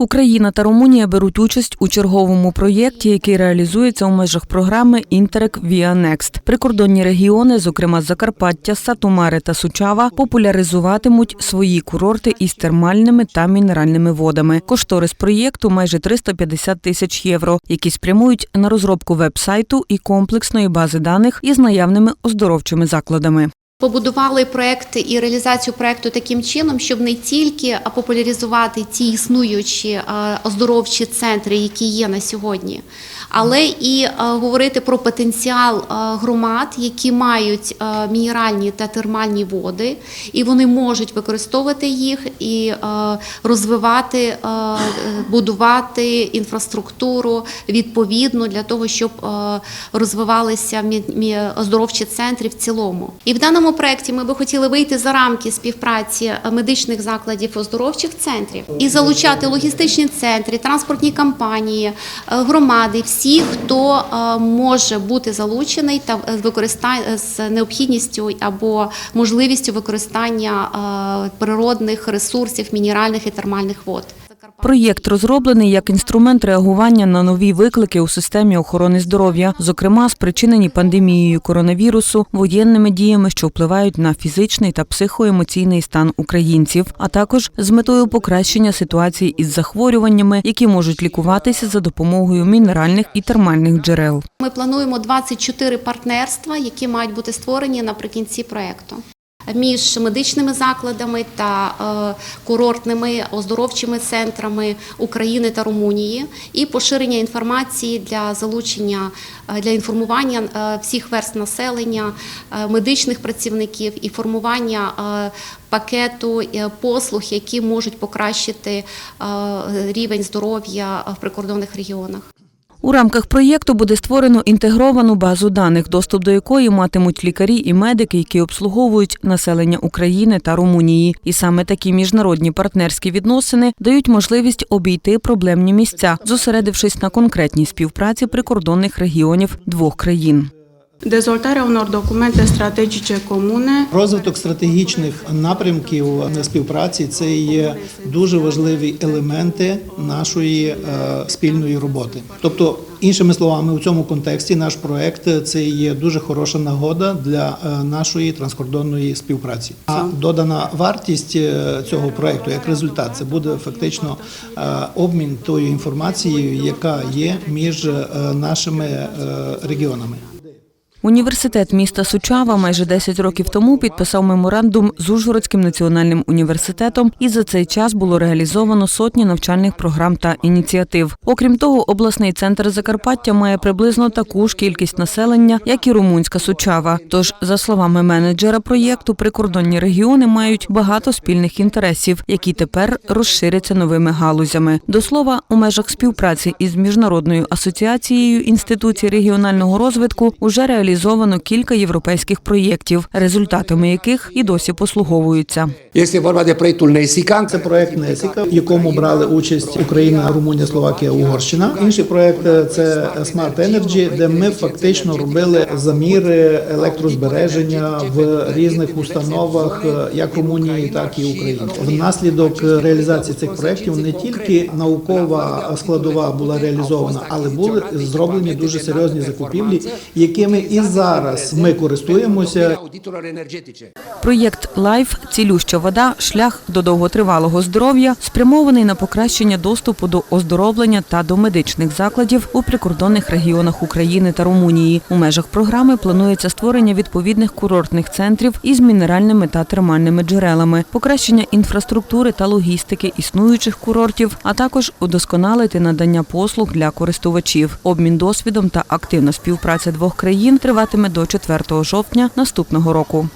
Україна та Румунія беруть участь у черговому проєкті, який реалізується у межах програми Інтерек Next. Прикордонні регіони, зокрема Закарпаття, Сатумари та Сучава, популяризуватимуть свої курорти із термальними та мінеральними водами. Кошторис проєкту майже 350 тисяч євро, які спрямують на розробку веб-сайту і комплексної бази даних із наявними оздоровчими закладами. Побудували проект і реалізацію проекту таким чином, щоб не тільки популяризувати ті існуючі оздоровчі центри, які є на сьогодні, але і говорити про потенціал громад, які мають мінеральні та термальні води, і вони можуть використовувати їх і розвивати, будувати інфраструктуру відповідну для того, щоб розвивалися оздоровчі центри в цілому. І в даному проєкті ми би хотіли вийти за рамки співпраці е, медичних закладів оздоровчих центрів і залучати логістичні центри, транспортні компанії, е, громади, всі, хто е, може бути залучений та використання з необхідністю або можливістю використання е, природних ресурсів, мінеральних і термальних вод. Проєкт розроблений як інструмент реагування на нові виклики у системі охорони здоров'я, зокрема спричинені пандемією коронавірусу, воєнними діями, що впливають на фізичний та психоемоційний стан українців, а також з метою покращення ситуації із захворюваннями, які можуть лікуватися за допомогою мінеральних і термальних джерел. Ми плануємо 24 партнерства, які мають бути створені наприкінці проекту. Між медичними закладами та е, курортними оздоровчими центрами України та Румунії і поширення інформації для залучення е, для інформування е, всіх верст населення, медичних працівників і формування пакету послуг, які можуть покращити рівень здоров'я в прикордонних регіонах. У рамках проєкту буде створено інтегровану базу даних, доступ до якої матимуть лікарі і медики, які обслуговують населення України та Румунії. І саме такі міжнародні партнерські відносини дають можливість обійти проблемні місця, зосередившись на конкретній співпраці прикордонних регіонів двох країн. Dezvoltarea unor documente strategice comune Розвиток стратегічних напрямків співпраці це є дуже важливі елементи нашої е, спільної роботи. Тобто, іншими словами, у цьому контексті наш проект це є дуже хороша нагода для е, нашої транскордонної співпраці. А додана вартість е, цього проекту як результат це буде фактично обмін тою інформацією, яка є між нашими регіонами. Університет міста Сучава майже 10 років тому підписав меморандум з Ужгородським національним університетом, і за цей час було реалізовано сотні навчальних програм та ініціатив. Окрім того, обласний центр Закарпаття має приблизно таку ж кількість населення, як і румунська Сучава. Тож, за словами менеджера проєкту, прикордонні регіони мають багато спільних інтересів, які тепер розширяться новими галузями. До слова, у межах співпраці із міжнародною асоціацією інституцій регіонального розвитку уже реалізовано кілька європейських проєктів, результатами яких і досі послуговуються. Це проект Несіка, в якому брали участь Україна, Румунія, Словакія, Угорщина. Інший проект е, це Smart Energy, де ми фактично робили заміри електрозбереження в різних установах, як Румунії, так і України. Внаслідок реалізації цих проєктів не тільки наукова складова була реалізована, але були зроблені дуже серйозні закупівлі, якими і зараз ми користуємося. Проєкт Лайф цілюща вода, шлях до довготривалого здоров'я спрямований на покращення доступу до оздоровлення та до медичних закладів у прикордонних регіонах України та Румунії. У межах програми планується створення відповідних курортних центрів із мінеральними та термальними джерелами, покращення інфраструктури та логістики існуючих курортів, а також удосконалити надання послуг для користувачів. Обмін досвідом та активна співпраця двох країн триватиме до 4 жовтня наступного року.